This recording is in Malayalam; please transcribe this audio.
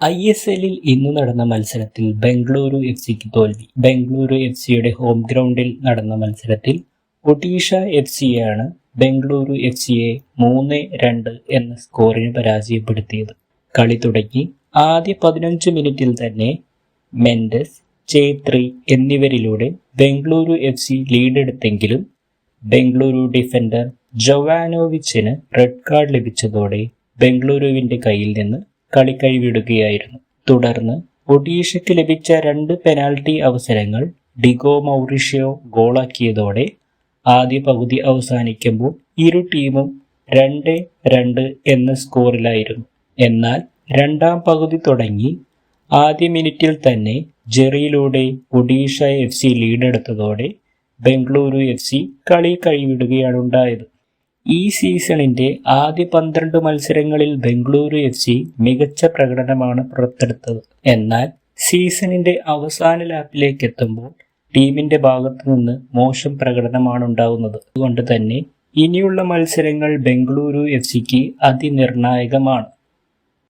ഐ എസ് എല്ലിൽ ഇന്ന് നടന്ന മത്സരത്തിൽ ബംഗളൂരു എഫ് സിക്ക് തോൽവി. ബംഗളൂരു എഫ് സിയുടെ ഹോം ഗ്രൗണ്ടിൽ നടന്ന മത്സരത്തിൽ ഒഡീഷ എഫ് സിയാണ് ബംഗളൂരു എഫ് സിയെ മൂന്ന് രണ്ട് എന്ന സ്കോറിന് പരാജയപ്പെടുത്തിയത്. കളി തുടങ്ങി ആദ്യ പതിനഞ്ച് മിനിറ്റിൽ തന്നെ മെൻഡസ് ചേത്രി എന്നിവരിലൂടെ ബംഗളൂരു എഫ് സി ലീഡെടുത്തെങ്കിലും ബംഗളൂരു ഡിഫൻഡർ ജൊവാനോവിച്ചിന് റെഡ് കാർഡ് ലഭിച്ചതോടെ ബംഗളൂരുവിന്റെ കയ്യിൽ നിന്ന് കളി കൈവിടുകയായിരുന്നു. തുടർന്ന് ഒഡീഷയ്ക്ക് ലഭിച്ച രണ്ട് പെനാൽറ്റി അവസരങ്ങൾ ഡിഗോ മൗറിഷ്യോ ഗോളാക്കിയതോടെ ആദ്യ പകുതി അവസാനിക്കുമ്പോൾ ഇരു ടീമും രണ്ട് രണ്ട് എന്ന സ്കോറിലായിരുന്നു. എന്നാൽ രണ്ടാം പകുതി തുടങ്ങി ആദ്യ മിനിറ്റിൽ തന്നെ ജെറിയിലൂടെ ഒഡീഷ എഫ് സി ലീഡെടുത്തതോടെ ബംഗളൂരു എഫ് സി കളി കൈവിടുകയാണ് ഉണ്ടായത്. ഈ സീസണിന്റെ ആദ്യ പന്ത്രണ്ട് മത്സരങ്ങളിൽ ബംഗളൂരു എഫ് സി മികച്ച പ്രകടനമാണ് പുറത്തെടുത്തത്. എന്നാൽ സീസണിന്റെ അവസാന ലാപ്പിലേക്ക് എത്തുമ്പോൾ ടീമിന്റെ ഭാഗത്തു നിന്ന് മോശം പ്രകടനമാണ് ഉണ്ടാകുന്നത് അതുകൊണ്ട് തന്നെ ഇനിയുള്ള മത്സരങ്ങൾ ബംഗളൂരു എഫ് സിക്ക് അതിനിർണായകമാണ്.